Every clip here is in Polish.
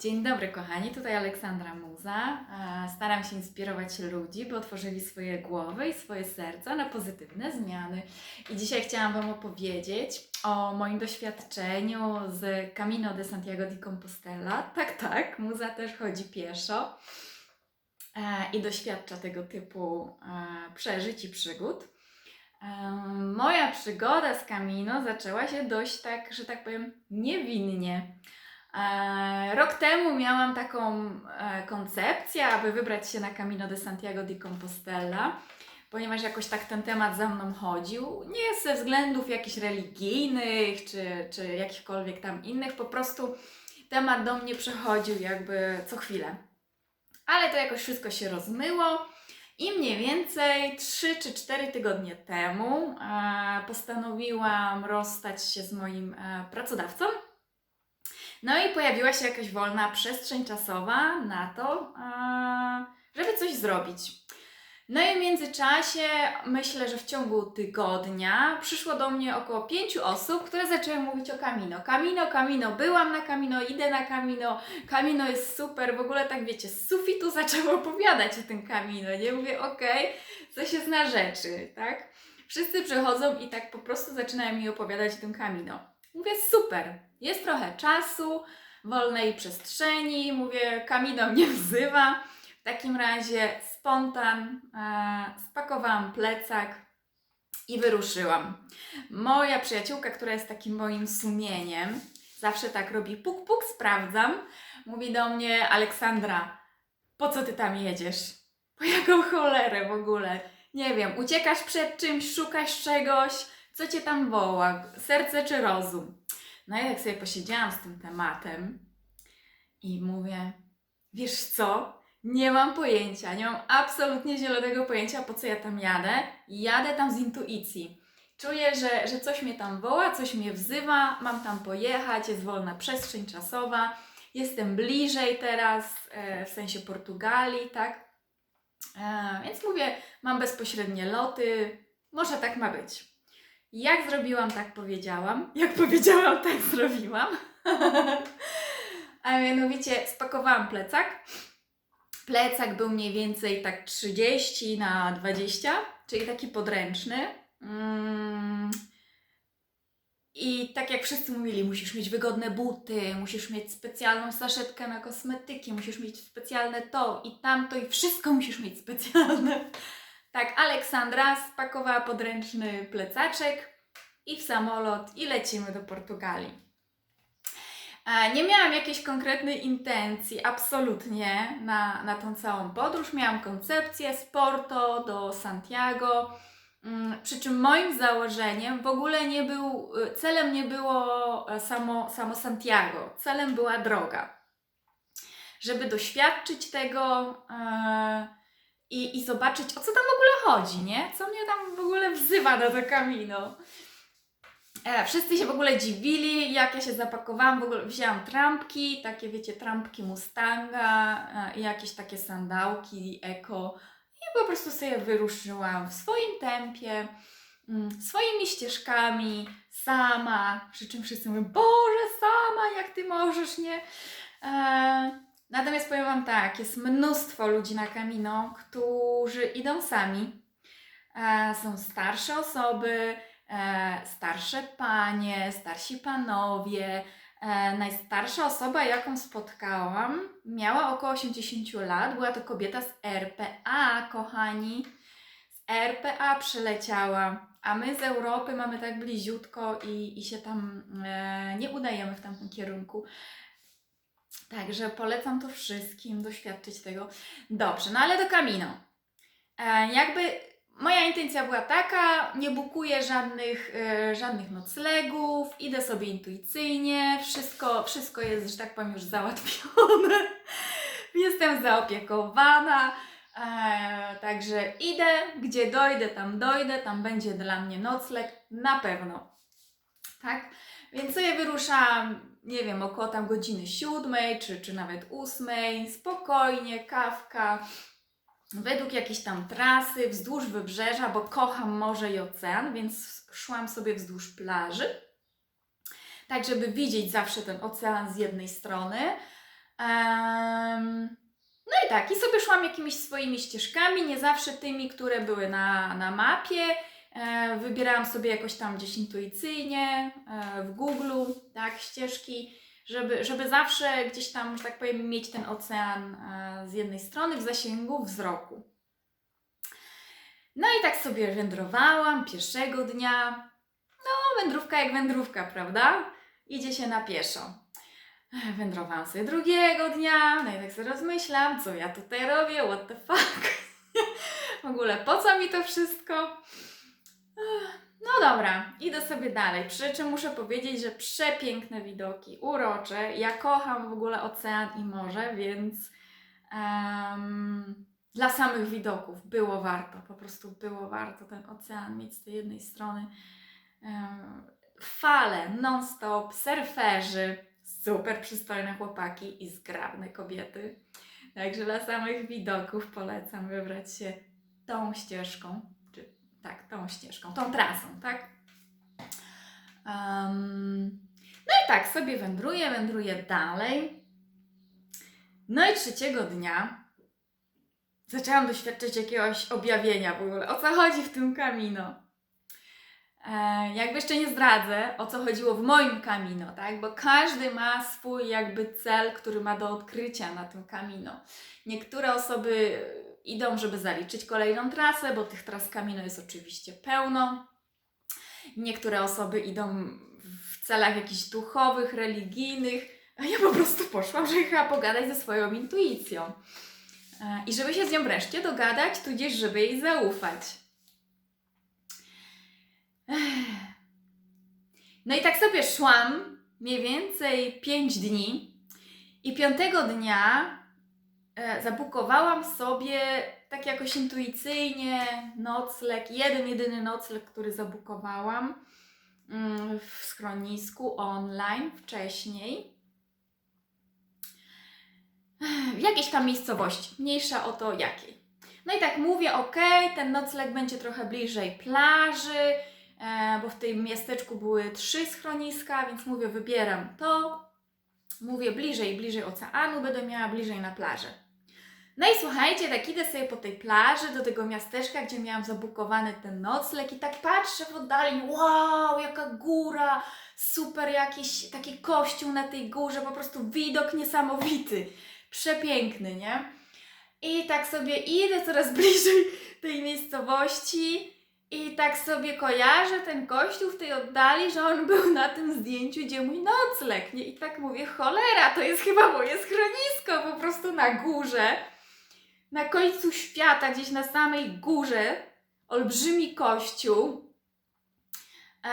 Dzień dobry, kochani. Tutaj Aleksandra Muza. Staram się inspirować ludzi, by otworzyli swoje głowy i swoje serca na pozytywne zmiany. I dzisiaj chciałam Wam opowiedzieć o moim doświadczeniu z Camino de Santiago de Compostela. Tak, tak, Muza też chodzi pieszo e, i doświadcza tego typu e, przeżyć i przygód. E, Moja przygoda z Camino zaczęła się dość tak, że tak powiem, niewinnie. E, Rok temu miałam taką e, koncepcję, aby wybrać się na Camino de Santiago de Compostela, ponieważ jakoś tak ten temat za mną chodził. Nie ze względów jakichś religijnych czy, czy jakichkolwiek tam innych, po prostu temat do mnie przechodził jakby co chwilę. Ale to jakoś wszystko się rozmyło. I mniej więcej 3 czy 4 tygodnie temu e, postanowiłam rozstać się z moim pracodawcą. No i pojawiła się jakaś wolna przestrzeń czasowa na to, żeby coś zrobić. No i w międzyczasie, myślę, że w ciągu tygodnia przyszło do mnie około pięciu osób, które zaczęły mówić o Camino. Camino, Camino, byłam na Camino, idę na Camino, Camino jest super, w ogóle tak wiecie, z sufitu zaczęło opowiadać o tym Camino, nie? Mówię, okej, coś jest na rzeczy, tak? Wszyscy przychodzą i tak po prostu zaczynają mi opowiadać o tym Camino. Mówię, super, jest trochę czasu, wolnej przestrzeni, mówię, Camino mnie wzywa. W takim razie spontan, e, spakowałam plecak i wyruszyłam. Moja przyjaciółka, która jest takim moim sumieniem, zawsze tak robi puk puk, sprawdzam, mówi do mnie, Aleksandra, po co ty tam jedziesz? Po jaką cholerę w ogóle? Nie wiem, uciekasz przed czymś, szukasz czegoś, co cię tam woła, serce czy rozum? No i jak sobie posiedziałam z tym tematem i mówię, wiesz co? Nie mam pojęcia, nie mam absolutnie zielonego pojęcia, po co ja tam jadę. Jadę tam z intuicji. Czuję, że, że coś mnie tam woła, coś mnie wzywa, mam tam pojechać, jest wolna przestrzeń czasowa, jestem bliżej teraz, e, w sensie Portugalii, tak? E, więc mówię, mam bezpośrednie loty, może tak ma być. Jak zrobiłam, tak powiedziałam. Jak powiedziałam, tak zrobiłam. A mianowicie spakowałam plecak. Plecak był mniej więcej tak 30 na 20, czyli taki podręczny. Mm. I tak jak wszyscy mówili, musisz mieć wygodne buty, musisz mieć specjalną saszetkę na kosmetyki, musisz mieć specjalne to i tamto i wszystko musisz mieć specjalne. Tak, Aleksandra spakowała podręczny plecaczek i w samolot i lecimy do Portugalii. E, Nie miałam jakiejś konkretnej intencji, absolutnie, na, na tą całą podróż. Miałam koncepcję z Porto do Santiago. Mm, Przy czym moim założeniem w ogóle nie był, y, celem nie było e, samo, samo Santiago, celem była droga. Żeby doświadczyć tego e, i, i zobaczyć, o co tam w ogóle chodzi, nie? Co mnie tam w ogóle wzywa na to Camino. E, wszyscy się w ogóle dziwili, jak ja się zapakowałam, w ogóle wzięłam trampki, takie wiecie, trampki Mustanga e, jakieś takie sandałki eko i po prostu sobie wyruszyłam w swoim tempie, mm, swoimi ścieżkami, sama, przy czym wszyscy mówią, Boże, sama, jak Ty możesz, nie? E, natomiast powiem Wam tak, jest mnóstwo ludzi na Camino, którzy idą sami, e, są starsze osoby, e, starsze panie, starsi panowie. E, najstarsza osoba, jaką spotkałam, miała około 80 lat. Była to kobieta z RPA, kochani. Z RPA przyleciała, a my z Europy mamy tak bliziutko i, i się tam nie udajemy w tamtym kierunku. Także polecam to wszystkim, doświadczyć tego. Dobrze, no ale do Camino. E, jakby Moja intencja była taka, nie bukuję żadnych, e, żadnych noclegów, idę sobie intuicyjnie, wszystko, wszystko jest, że tak powiem, już załatwione, jestem zaopiekowana, e, także idę, gdzie dojdę, tam dojdę, tam będzie dla mnie nocleg, na pewno, tak? Więc sobie wyruszałam, nie wiem, około tam godziny siódmej, czy, czy nawet ósmej, spokojnie, kawka, według jakiejś tam trasy, wzdłuż wybrzeża, bo kocham morze i ocean, więc szłam sobie wzdłuż plaży, tak żeby widzieć zawsze ten ocean z jednej strony. Em, no i tak, i sobie szłam jakimiś swoimi ścieżkami, nie zawsze tymi, które były na, na mapie. E, wybierałam sobie jakoś tam gdzieś intuicyjnie, e, w Google, tak, ścieżki, żeby, żeby zawsze gdzieś tam, że tak powiem, mieć ten ocean e, z jednej strony w zasięgu wzroku. No i tak sobie wędrowałam pierwszego dnia. No, wędrówka jak wędrówka, prawda? Idzie się na pieszo. Wędrowałam sobie drugiego dnia, no i tak sobie rozmyślam, co ja tutaj robię, what the fuck. w ogóle po co mi to wszystko? No dobra, idę sobie dalej. Przy czym muszę powiedzieć, że przepiękne widoki, urocze. Ja kocham w ogóle ocean i morze, więc em, dla samych widoków było warto, po prostu było warto ten ocean mieć z tej jednej strony. Em, fale non-stop, surferzy, super przystojne chłopaki i zgrabne kobiety. Także dla samych widoków polecam wybrać się tą ścieżką, tak, tą ścieżką, tą trasą, tak? Em, no i tak sobie wędruję, wędruję dalej. No i trzeciego dnia zaczęłam doświadczać jakiegoś objawienia w ogóle. O co chodzi w tym kamino? E, jakby jeszcze nie zdradzę, o co chodziło w moim kamino, tak? Bo każdy ma swój jakby cel, który ma do odkrycia na tym kamino. Niektóre osoby idą, żeby zaliczyć kolejną trasę, bo tych tras kamino jest oczywiście pełno. Niektóre osoby idą w celach jakichś duchowych, religijnych, a ja po prostu poszłam, żeby chyba pogadać ze swoją intuicją. E, I żeby się z nią wreszcie dogadać, tudzież żeby jej zaufać. No i tak sobie szłam mniej więcej 5 dni i piątego dnia zabukowałam sobie tak jakoś intuicyjnie nocleg, jeden jedyny nocleg, który zabukowałam mm, w schronisku online wcześniej. W jakiejś tam miejscowości, mniejsza o to jakiej. No i tak mówię, ok, ten nocleg będzie trochę bliżej plaży, e, bo w tym miasteczku były trzy schroniska, więc mówię, wybieram to. Mówię, bliżej, bliżej oceanu, będę miała bliżej na plażę. No i słuchajcie, tak idę sobie po tej plaży do tego miasteczka, gdzie miałam zabukowany ten nocleg i tak patrzę w oddali, wow, jaka góra, super jakiś taki kościół na tej górze, po prostu widok niesamowity, przepiękny, nie? I tak sobie idę coraz bliżej tej miejscowości i tak sobie kojarzę ten kościół w tej oddali, że on był na tym zdjęciu, gdzie mój nocleg, nie? I tak mówię, cholera, to jest chyba moje schronisko, po prostu na górze, na końcu świata, gdzieś na samej górze, olbrzymi kościół, e,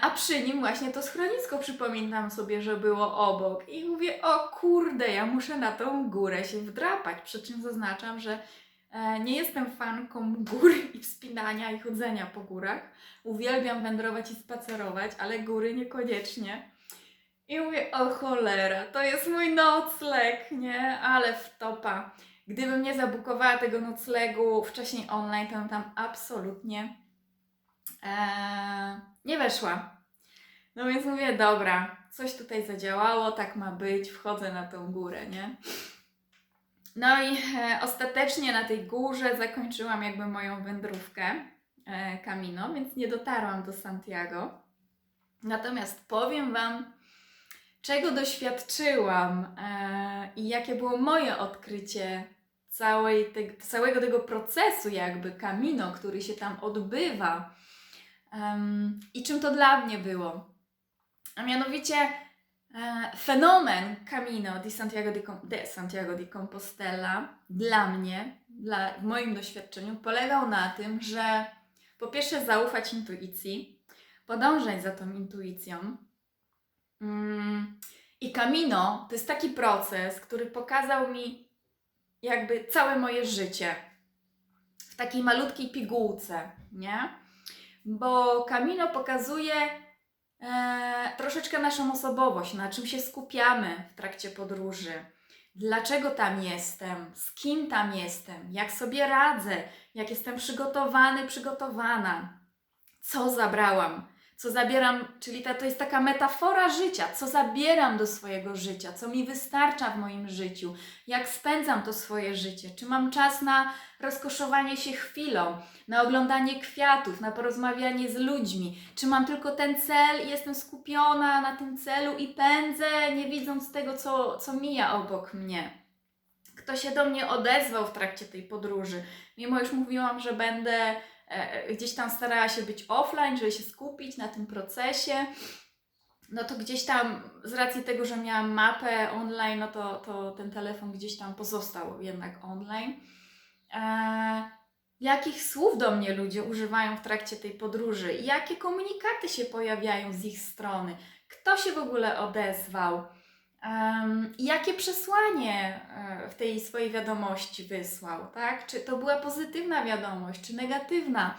a przy nim właśnie to schronisko, przypominam sobie, że było obok. I mówię, o kurde, ja muszę na tą górę się wdrapać, przy czym zaznaczam, że E, Nie jestem fanką gór i wspinania i chodzenia po górach. Uwielbiam wędrować i spacerować, ale góry niekoniecznie. I mówię, o cholera, to jest mój nocleg, nie? Ale wtopa. Gdybym nie zabukowała tego noclegu wcześniej online, to bym tam absolutnie e, nie weszła. No więc mówię, dobra, coś tutaj zadziałało, tak ma być, wchodzę na tą górę, nie? No i e, ostatecznie na tej górze zakończyłam jakby moją wędrówkę e, Camino, więc nie dotarłam do Santiago. Natomiast powiem Wam, czego doświadczyłam e, i jakie było moje odkrycie całej te, całego tego procesu jakby Camino, który się tam odbywa em, i czym to dla mnie było. A mianowicie E, Fenomen Camino di Santiago de, de Santiago de Compostela dla mnie, dla, w moim doświadczeniu, polegał na tym, że po pierwsze zaufać intuicji, podążać za tą intuicją. Mm, I Camino to jest taki proces, który pokazał mi jakby całe moje życie w takiej malutkiej pigułce, nie? Bo Camino pokazuje e, troszeczkę naszą osobowość, na czym się skupiamy w trakcie podróży. Dlaczego tam jestem? Z kim tam jestem? Jak sobie radzę? Jak jestem przygotowany, przygotowana? Co zabrałam? Co zabieram, czyli ta, to jest taka metafora życia, co zabieram do swojego życia, co mi wystarcza w moim życiu, jak spędzam to swoje życie, czy mam czas na rozkoszowanie się chwilą, na oglądanie kwiatów, na porozmawianie z ludźmi, czy mam tylko ten cel jestem skupiona na tym celu i pędzę, nie widząc tego, co, co mija obok mnie. Kto się do mnie odezwał w trakcie tej podróży, mimo już mówiłam, że będę gdzieś tam starała się być offline, żeby się skupić na tym procesie, no to gdzieś tam z racji tego, że miałam mapę online, no to, to ten telefon gdzieś tam pozostał jednak online. E, jakich słów do mnie ludzie używają w trakcie tej podróży? Jakie komunikaty się pojawiają z ich strony? Kto się w ogóle odezwał? Um, jakie przesłanie e, w tej swojej wiadomości wysłał, tak? Czy to była pozytywna wiadomość, czy negatywna?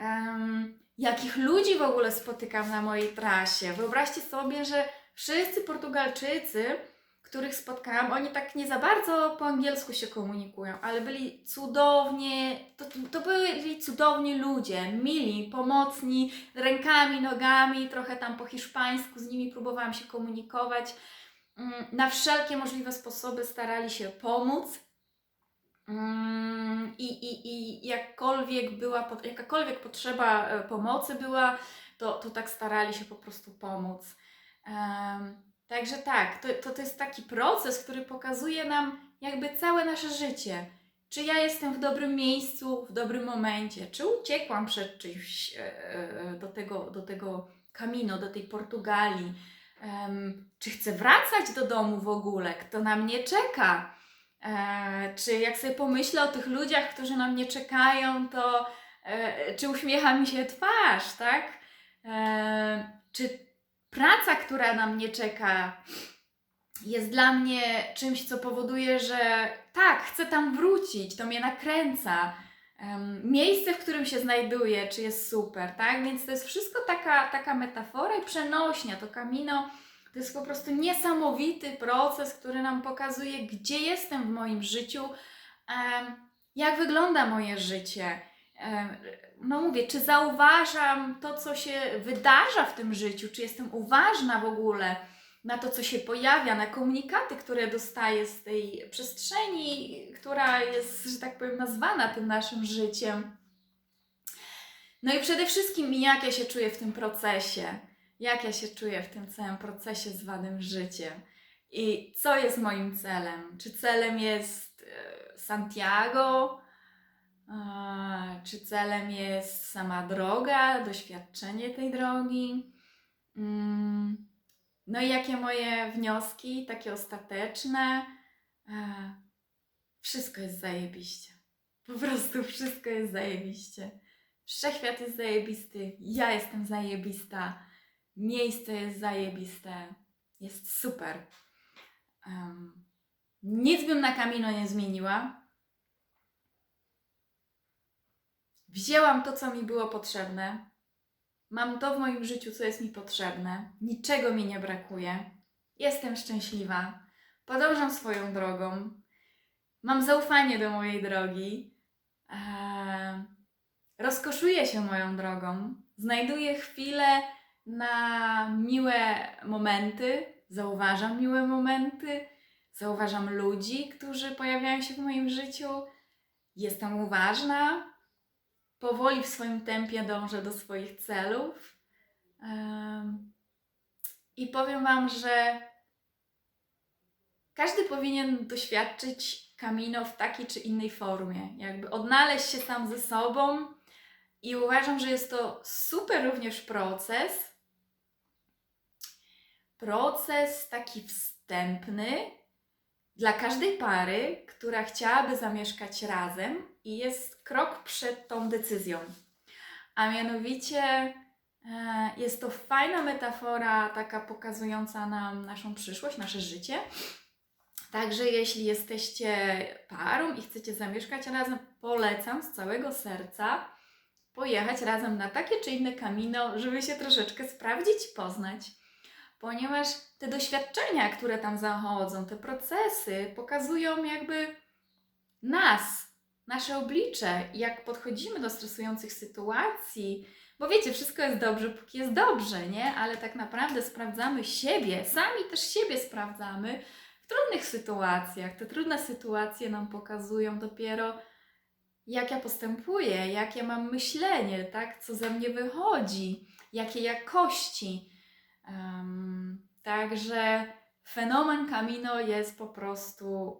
Um, jakich ludzi w ogóle spotykam na mojej trasie? Wyobraźcie sobie, że wszyscy Portugalczycy, których spotkałam, oni tak nie za bardzo po angielsku się komunikują, ale byli cudownie, to, to byli cudowni ludzie, mili, pomocni, rękami, nogami, trochę tam po hiszpańsku z nimi próbowałam się komunikować. Mm, na wszelkie możliwe sposoby starali się pomóc. Mm, I, i, i jakkolwiek była, jakakolwiek potrzeba e, pomocy była, to, to tak starali się po prostu pomóc. Także tak, to, to, to jest taki proces, który pokazuje nam jakby całe nasze życie. Czy ja jestem w dobrym miejscu, w dobrym momencie, czy uciekłam przed czymś e, e, do tego, do tego Camino, do tej Portugalii, um, czy chcę wracać do domu w ogóle, kto na mnie czeka. E, czy jak sobie pomyślę o tych ludziach, którzy na mnie czekają, to e, czy uśmiecha mi się twarz, tak? E, czy praca, która na mnie czeka, jest dla mnie czymś, co powoduje, że tak, chcę tam wrócić, to mnie nakręca. Miejsce, w którym się znajduję, czy jest super, tak? Więc to jest wszystko taka, taka metafora i przenośnia. To kamino to jest po prostu niesamowity proces, który nam pokazuje, gdzie jestem w moim życiu, jak wygląda moje życie. No mówię, czy zauważam to, co się wydarza w tym życiu, czy jestem uważna w ogóle na to, co się pojawia, na komunikaty, które dostaję z tej przestrzeni, która jest, że tak powiem, nazwana tym naszym życiem. No i przede wszystkim, jak ja się czuję w tym procesie jak ja się czuję w tym całym procesie zwanym życiem i co jest moim celem. Czy celem jest e, Santiago, czy celem jest sama droga, doświadczenie tej drogi. Mm, no i jakie moje wnioski, takie ostateczne. E, wszystko jest zajebiście. Po prostu wszystko jest zajebiście. Wszechświat jest zajebisty, ja jestem zajebista Miejsce jest zajebiste, jest super. Um, nic bym na Camino nie zmieniła. Wzięłam to, co mi było potrzebne. Mam to w moim życiu, co jest mi potrzebne. Niczego mi nie brakuje. Jestem szczęśliwa. Podążam swoją drogą. Mam zaufanie do mojej drogi. Eee, rozkoszuję się moją drogą. Znajduję chwilę na miłe momenty, zauważam miłe momenty, zauważam ludzi, którzy pojawiają się w moim życiu. Jestem uważna, powoli w swoim tempie dążę do swoich celów. I powiem Wam, że każdy powinien doświadczyć Camino w takiej czy innej formie, jakby odnaleźć się tam ze sobą. I uważam, że jest to super również proces, proces taki wstępny dla każdej pary, która chciałaby zamieszkać razem i jest krok przed tą decyzją. A mianowicie e, jest to fajna metafora, taka pokazująca nam naszą przyszłość, nasze życie. Także jeśli jesteście parą i chcecie zamieszkać razem, polecam z całego serca pojechać razem na takie czy inne kamino, żeby się troszeczkę sprawdzić, poznać ponieważ te doświadczenia, które tam zachodzą, te procesy pokazują jakby nas, nasze oblicze, jak podchodzimy do stresujących sytuacji, bo wiecie, wszystko jest dobrze, póki jest dobrze, nie? Ale tak naprawdę sprawdzamy siebie, sami też siebie sprawdzamy w trudnych sytuacjach. Te trudne sytuacje nam pokazują dopiero, jak ja postępuję, jakie mam myślenie, tak? Co ze mnie wychodzi, jakie jakości. Em, także fenomen Camino jest po prostu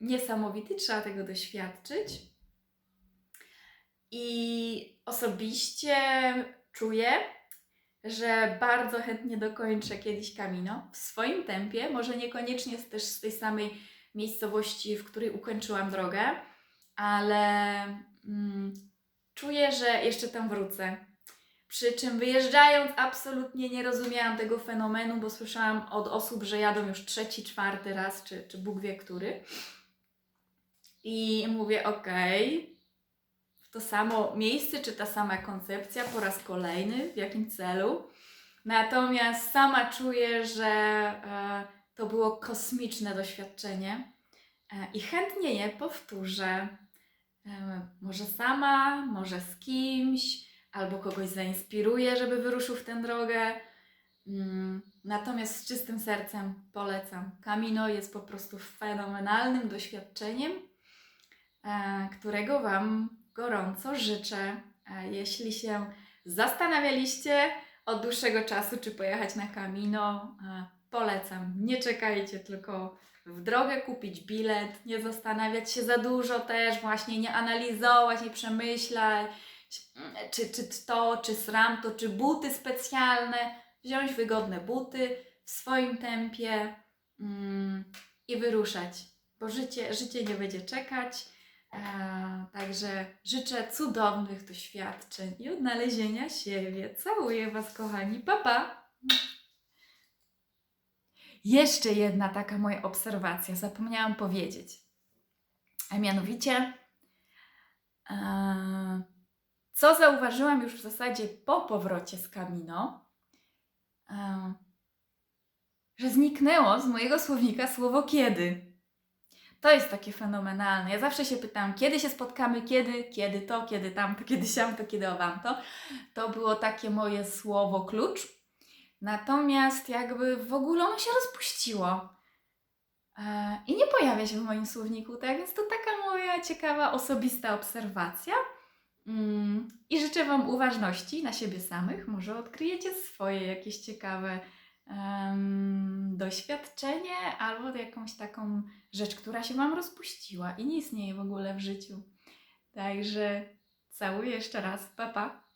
niesamowity, trzeba tego doświadczyć. I osobiście czuję, że bardzo chętnie dokończę kiedyś Camino w swoim tempie, może niekoniecznie też z tej samej miejscowości, w której ukończyłam drogę, ale mm, czuję, że jeszcze tam wrócę. Przy czym wyjeżdżając, absolutnie nie rozumiałam tego fenomenu, bo słyszałam od osób, że jadą już trzeci, czwarty raz, czy, czy Bóg wie który. I mówię, okej, w to samo miejsce, czy ta sama koncepcja po raz kolejny, w jakim celu. Natomiast sama czuję, że e, to było kosmiczne doświadczenie e, i chętnie je powtórzę. E, może sama, może z kimś, albo kogoś zainspiruję, żeby wyruszył w tę drogę. Mm, Natomiast z czystym sercem polecam. Camino jest po prostu fenomenalnym doświadczeniem, e, którego Wam gorąco życzę. E, Jeśli się zastanawialiście od dłuższego czasu, czy pojechać na Camino, e, polecam. Nie czekajcie, tylko w drogę kupić bilet, nie zastanawiać się za dużo też, właśnie nie analizować, nie przemyślać, czy, czy to, czy sram to, czy buty specjalne. Wziąć wygodne buty w swoim tempie mm, i wyruszać, bo życie, życie nie będzie czekać. E, także życzę cudownych doświadczeń i odnalezienia siebie. Całuję Was, kochani. Pa, pa! Jeszcze jedna taka moja obserwacja, zapomniałam powiedzieć. A mianowicie, e, co zauważyłam już w zasadzie po powrocie z Camino, że zniknęło z mojego słownika słowo kiedy. To jest takie fenomenalne. Ja zawsze się pytam, kiedy się spotkamy, kiedy, kiedy to, kiedy tamto, kiedy siamto, kiedy owamto. To było takie moje słowo klucz. Natomiast jakby w ogóle ono się rozpuściło. E, I nie pojawia się w moim słowniku, tak więc to taka moja ciekawa, osobista obserwacja. Mm, I życzę Wam uważności na siebie samych. Może odkryjecie swoje jakieś ciekawe em, doświadczenie albo jakąś taką rzecz, która się Wam rozpuściła i nie istnieje w ogóle w życiu. Także całuję jeszcze raz. Pa, pa.